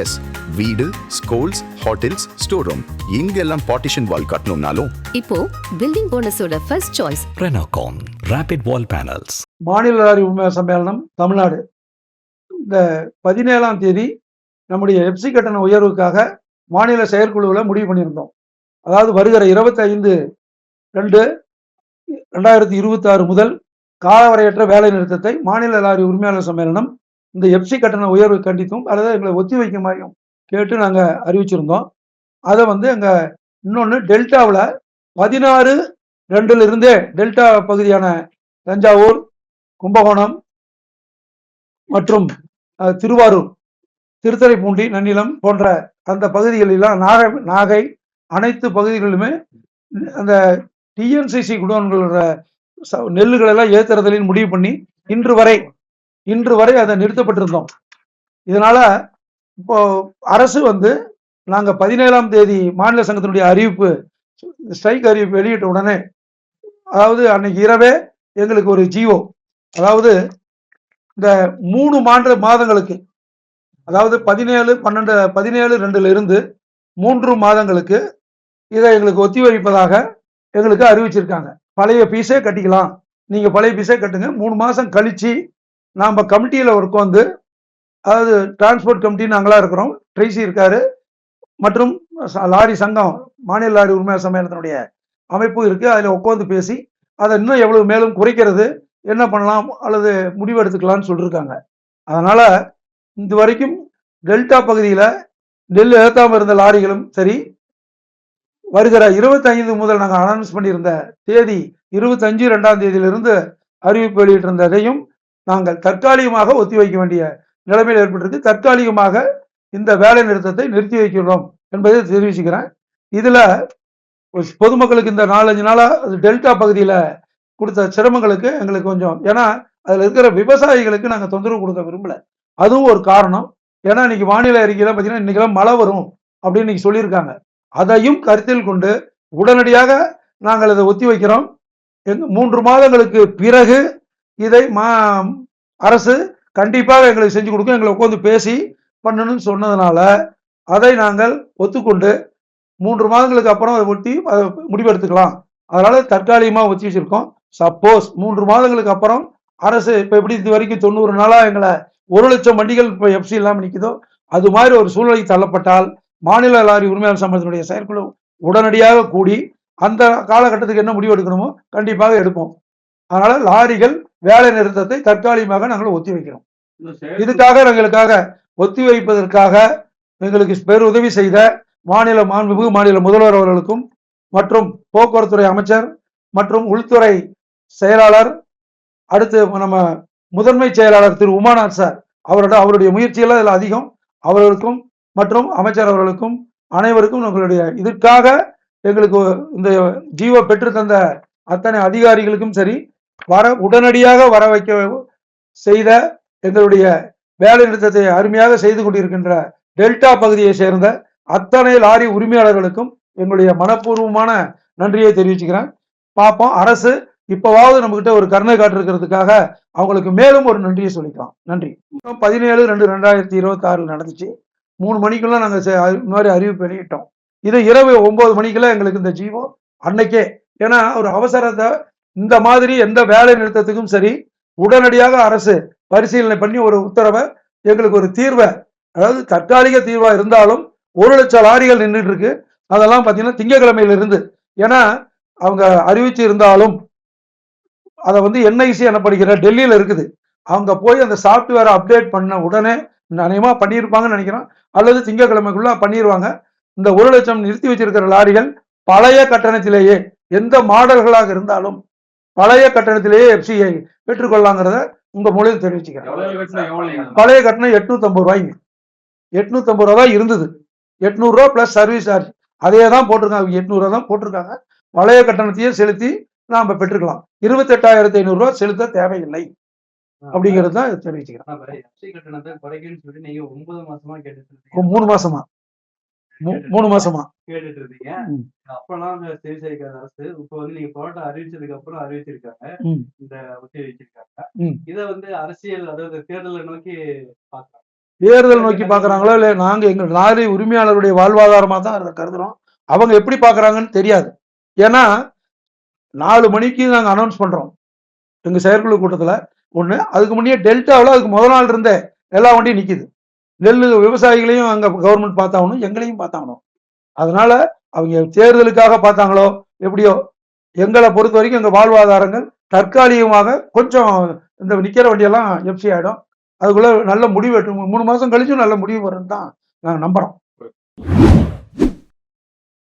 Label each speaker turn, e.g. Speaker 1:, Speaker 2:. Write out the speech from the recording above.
Speaker 1: S வீடு schools hotels store room இங்கெல்லாம் partition wall கட்டணும்னாலும்.
Speaker 2: இப்போ building போனஸோட first choice
Speaker 3: Renocon Rapid Wall Panels.
Speaker 4: மாநில உண்மை சம்மேளனம் தமிழ்நாடு. இந்த பதினேழாம் தேதி நம்முடைய எப்சி கட்டண உயர்வுக்காக மாநில செயற்குழுவில் முடிவு பண்ணியிருந்தோம். அதாவது வருகிற இருபத்தி ஐந்து ரெண்டு ரெண்டாயிரத்தி இருபத்தாறு முதல் காலவரையற்ற வேலை நிறுத்தத்தை மாநில லாரி உரிமையாளர் சம்மேளனம் இந்த எஃப்சி கட்டண உயர்வு கண்டித்தும் அல்லது எங்களை ஒத்தி வைக்குமாறியும் கேட்டு நாங்கள் அறிவிச்சிருந்தோம். அதை வந்து எங்கள் இன்னொன்று டெல்டாவில் பதினாறு ரெண்டுல இருந்தே டெல்டா பகுதியான தஞ்சாவூர் கும்பகோணம் மற்றும் திருவாரூர் திருத்தரைப்பூண்டி நன்னிலம் போன்ற அந்த பகுதிகளெல்லாம் நாகை நாகை அனைத்து பகுதிகளிலுமே அந்த டிஎன்சிசி குடோன்களோட ச- நெல்லுகள் முடிவு பண்ணி இன்று வரை இன்று வரை அதை நிறுத்தப்பட்டிருந்தோம். இதனால இப்போ அரசு வந்து நாங்கள் பதினேழாம் தேதி மாநில சங்கத்தினுடைய அறிவிப்பு ஸ்ட்ரைக் அறிவிப்பு வெளியிட்ட உடனே அதாவது அன்னைக்கு இரவே எங்களுக்கு ஒரு ஜியோ அதாவது இந்த மூணு மாண்ட மாதங்களுக்கு அதாவது பதினேழு பன்னெண்டு பதினேழு ரெண்டுல இருந்து மூன்று மாதங்களுக்கு இதை எங்களுக்கு ஒத்திவைப்பதாக எங்களுக்கு அறிவிச்சிருக்காங்க. பழைய பீஸே கட்டிக்கலாம். நீங்க பழைய பீஸே கட்டுங்க. மூணு மாசம் கழிச்சு நாம் கமிட்டியில் உட்காந்து அதாவது டிரான்ஸ்போர்ட் கமிட்டி நாங்களாக இருக்கிறோம். ட்ரைசி இருக்காரு. மற்றும் லாரி சங்கம் மாநில லாரி உரிமை சம்மேளனத்தினுடைய அமைப்பு இருக்குது அதில் உட்காந்து பேசி அதை இன்னும் எவ்வளவு மேலும் குறைக்கிறது என்ன பண்ணலாம் அல்லது முடிவு எடுத்துக்கலாம்னு சொல்லியிருக்காங்க அதனால் இது வரைக்கும் டெல்டா பகுதியில் நெல் ஏற்றாமல் இருந்த லாரிகளும் சரி வருகிற இருபத்தைந்து முதல் நாங்கள் அனௌன்ஸ் பண்ணியிருந்த தேதி இருபத்தஞ்சு ரெண்டாம் தேதியிலிருந்து அறிவிப்பு வெளியிட்டிருந்ததையும் நாங்கள் தற்காலிகமாக ஒத்திவைக்க வேண்டிய நிலைமையில் ஏற்பட்டிருக்கு. தற்காலிகமாக இந்த வேலை நிறுத்தத்தை நிறுத்தி வைக்கிறோம் என்பதை தெரிவிச்சுக்கிறேன். இதில் பொதுமக்களுக்கு இந்த நாலஞ்சு நாளாக அது டெல்டா பகுதியில் கொடுத்த சிரமங்களுக்கு எங்களுக்கு கொஞ்சம் ஏன்னா அதில் இருக்கிற விவசாயிகளுக்கு நாங்கள் தொந்தரவு கொடுக்க விரும்பல. அதுவும் ஒரு காரணம். ஏன்னா இன்னைக்கு வானிலை அறிக்கையில பார்த்தீங்கன்னா இன்னைக்கெல்லாம் மழை வரும் அப்படின்னு இன்னைக்கு சொல்லியிருக்காங்க. அதையும் கருத்தில் கொண்டு உடனடியாக நாங்கள் அதை ஒத்தி வைக்கிறோம். எங்க- மூன்று மாதங்களுக்கு பிறகு இதை மா அரசு கண்டிப்பாக எங்களுக்கு செஞ்சு கொடுக்கும். எங்களை உட்காந்து பேசி பண்ணணும்னு சொன்னதுனால அதை நாங்கள் ஒத்துக்கொண்டு மூன்று மாதங்களுக்கு அப்புறம் அதை ஒட்டி அதை முடிவெடுத்துக்கலாம். அதனால தற்காலிகமாக ஒத்தி வச்சிருக்கோம். சப்போஸ் மூன்று மாதங்களுக்கு அப்புறம் அரசு இப்போ எப்படி இது வரைக்கும் தொண்ணூறு நாளாக எங்களை ஒரு லட்சம் வண்டிகள் இப்போ எஃப்சி இல்லாமல் நிற்குதோ அது மாதிரி ஒரு சூழ்நிலைக்கு தள்ளப்பட்டால் மாநில லாரி உரிமையாளர் சம்பளத்தினுடைய செயற்குழு உடனடியாக கூடி அந்த காலகட்டத்துக்கு என்ன முடிவு எடுக்கணுமோ கண்டிப்பாக எடுப்போம். அதனால் லாரிகள் வேலை நிறுத்தத்தை தற்காலிகமாக நாங்கள் ஒத்தி வைக்கிறோம் இதுக்காக எங்களுக்காக ஒத்தி வைப்பதற்காக எங்களுக்கு பெருதவி செய்த மாநில மாண்புமிகு மாநில முதல்வர் அவர்களுக்கும் மற்றும் போக்குவரத்துறை அமைச்சர் மற்றும் உள்துறை செயலாளர் அடுத்து நம்ம முதன்மை செயலாளர் திரு உமாநாத் சார் அவரோட அவருடைய முயற்சியெல்லாம் இதில் அதிகம். அவர்களுக்கும் மற்றும் அமைச்சர் அவர்களுக்கும் அனைவருக்கும் எங்களுடைய இதற்காக எங்களுக்கு இந்த ஜீவோ பெற்று தந்த அத்தனை அதிகாரிகளுக்கும் சரி வர உடனடியாக வர வைக்க செய்த எங்களுடைய வேலை நிறுத்தத்தை அருமையாக செய்து கொண்டிருக்கின்ற டெல்டா பகுதியை சேர்ந்த அத்தனை லாரி உரிமையாளர்களுக்கும் எங்களுடைய மனப்பூர்வமான நன்றியை தெரிவிச்சுக்கிறேன். பார்ப்போம் அரசு இப்போவாவது நம்மகிட்ட ஒரு கருணை காட்டிருக்கிறதுக்காக அவங்களுக்கு மேலும் ஒரு நன்றியை சொல்லிக்கலாம். நன்றி. பதினேழு ரெண்டு ரெண்டாயிரத்தி இருபத்தி ஆறில் நடந்துச்சு. மூணு மணிக்குள்ள நாங்கள் இந்த மாதிரி அறிவிப்பு வெளியிட்டோம். இது இரவு ஒன்பது மணிக்குள்ள எங்களுக்கு இந்த ஜீவோ அன்னைக்கே. ஏன்னா ஒரு அவசரத்தை இந்த மாதிரி எந்த வேலை நிறுத்தத்துக்கும் சரி உடனடியாக அரசு பரிசீலனை பண்ணி ஒரு உத்தரவை எங்களுக்கு ஒரு தீர்வை அதாவது தற்காலிக தீர்வா இருந்தாலும் ஒரு லட்சம் லாரிகள் நின்றுட்டு இருக்கு. அதெல்லாம் பார்த்தீங்கன்னா திங்கக்கிழமையிலிருந்து. ஏன்னா அவங்க அறிவிச்சு இருந்தாலும் அதை வந்து என்ஐசி எனப்படுகிற டெல்லியில இருக்குது. அவங்க போய் அந்த சாஃப்ட்வேரை அப்டேட் பண்ண உடனே நினைமா பண்ணியிருப்பாங்கன்னு நினைக்கிறோம் அல்லது திங்கக்கிழமைக்குள்ள பண்ணிடுவாங்க இந்த ஒரு லட்சம் நிறுத்தி வச்சிருக்கிற லாரிகள் பழைய கட்டணத்திலேயே எந்த மாடல்களாக இருந்தாலும் பழைய கட்டணத்திலேயே எஃப்சிஐ பெற்றுக்கொள்ளலாங்கிறத உங்க மூலியம் தெரிவிச்சுக்கிறேன். பழைய கட்டணம் எட்நூத்தி ஐம்பது ரூபாய்ங்க எட்நூத்தி ஐம்பது ரூபா தான் இருந்தது. எட்நூறு ரூபா பிளஸ் சர்வீஸ் சார்ஜ் அதே தான் போட்டிருக்காங்க. எட்நூறு ரூபா தான் போட்டிருக்காங்க. பழைய கட்டணத்தையே செலுத்தி நாம பெற்றுக்கலாம். இருபத்தெட்டாயிரத்தி ஐநூறு ரூபா செலுத்த தேவையில்லை. அப்படிங்கிறது தான் தெரிவிச்சுக்கிறேன். மூணு மாசமா. மூணு மாசமா.
Speaker 5: கேட்டுட்டு இருந்தீங்க. அப்பெல்லாம் அந்த செய்யாத அரசு இப்ப வந்து நீங்க போராட்டம் அறிவிச்சதுக்கு அப்புறம் அறிவிச்சிருக்காங்க. இந்த ஒத்தி வச்சிருக்காங்க. இத வந்து அரசியல் அதாவது தேர்தலை நோக்கி பாக்குறாங்க
Speaker 4: தேர்தல் நோக்கி பார்க்கறாங்களோ இல்லை நாங்க எங்க லாரி உரிமையாளருடைய வாழ்வாதாரமா தான் அதை கருதுறோம். அவங்க எப்படி பார்க்கறாங்கன்னு தெரியாது. ஏன்னா நாலு மணிக்கு நாங்க அனௌன்ஸ் பண்றோம். எங்க செயற்குழு கூட்டத்துல. ஒண்ணு அதுக்கு முன்னே டெல்டாவில் அதுக்கு முதல் நாள் இருந்தே எல்லா வண்டியும் நிக்குது. நெல் விவசாயிகளையும் அங்கே கவர்மெண்ட் பார்த்தாகணும் எங்களையும் பார்த்தாகணும். அதனால அவங்க தேர்தலுக்காக பார்த்தாங்களோ எப்படியோ எங்களை பொறுத்த வரைக்கும் இந்த வாழ்வாதாரங்கள் தற்காலிகமாக கொஞ்சம் இந்த நிற்கிற வண்டியெல்லாம் எஃப்சி ஆகிடும் அதுக்குள்ளே நல்ல முடிவு எட்டும் மூணு மாதம் கழிச்சும் நல்ல முடிவு வரும்னு தான் நாங்கள் நம்புகிறோம்